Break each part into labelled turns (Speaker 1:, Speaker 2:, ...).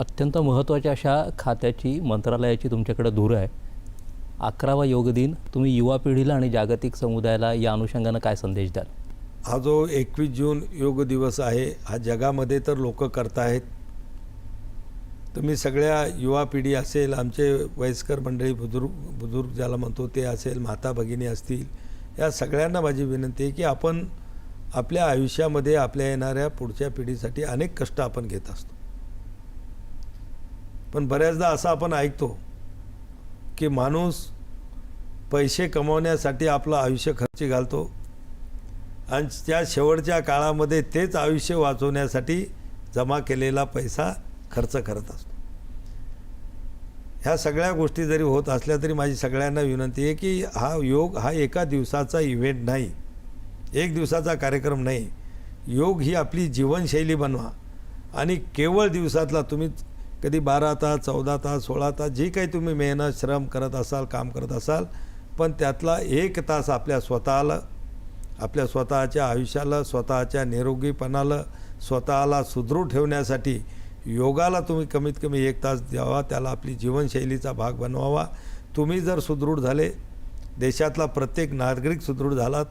Speaker 1: अत्यंत महत्त्वाच्या अशा खात्याची मंत्रालयाची तुमच्याकडे धूर आहे. अकरावा योग दिन तुम्ही युवा पिढीला आणि जागतिक समुदायाला या अनुषंगानं काय संदेश द्याल?
Speaker 2: हा जो एकवीस जून योग दिवस आहे हा जगामध्ये तर लोक करतायत तुम्ही सगळ्या युवा पिढी असेल आमचे वयस्कर मंडळी बुजुर्ग बुजुर्ग ज्याला म्हणतो ते असेल माता भगिनी असतील या सगळ्यांना माझी विनंती आहे की आपण आपल्या आयुष्यामध्ये आपल्या येणाऱ्या पुढच्या पिढीसाठी अनेक कष्ट आपण घेत असतो. पण बऱ्याचदा असं आपण ऐकतो की माणूस पैसे कमवण्यासाठी आपलं आयुष्य खर्ची घालतो आणि त्या शेवटच्या काळामध्ये तेच आयुष्य वाचवण्यासाठी जमा केलेला पैसा खर्च करत असतो. ह्या सगळ्या गोष्टी जरी होत असल्या तरी माझी सगळ्यांना विनंती आहे की हा योग हा एका दिवसाचा इव्हेंट नाही. एक दिवसाचा कार्यक्रम नाही. योग ही आपली जीवनशैली बनवा आणि केवळ दिवसातला तुम्ही कधी बारा तास चौदा तास सोळा तास जी काही तुम्ही मेहनत श्रम करत असाल काम करत असाल पण त्यातला एक तास आपल्या स्वतःला आपल्या स्वतःच्या आयुष्याला स्वतःच्या निरोगीपणाला स्वतःला सुदृढ ठेवण्यासाठी योगाला तुम्ही कमीत कमी एक तास द्यावा त्याला आपली जीवनशैलीचा भाग बनवावा. तुम्ही जर सुदृढ झाले देशातला प्रत्येक नागरिक सुदृढ झाला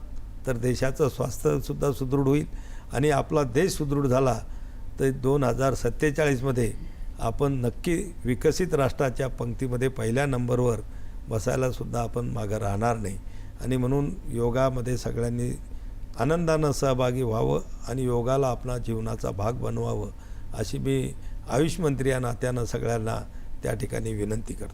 Speaker 2: तर देशाचं स्वास्थ्यसुद्धा सुदृढ होईल. आणि आपला देश सुदृढ झाला तर दोन हजार सत्तेचाळीसमध्ये आपण नक्की विकसित राष्ट्राच्या पंक्तीमध्ये पहिल्या नंबरवर बसायलासुद्धा आपण मागं राहणार नाही. आणि म्हणून योगामध्ये सगळ्यांनी आनंदानं सहभागी व्हावं आणि योगाला आपला जीवनाचा भाग बनवावं अशी मी आयुष मंत्री या नात्यानं सगळ्यांना त्या ठिकाणी विनंती करतो.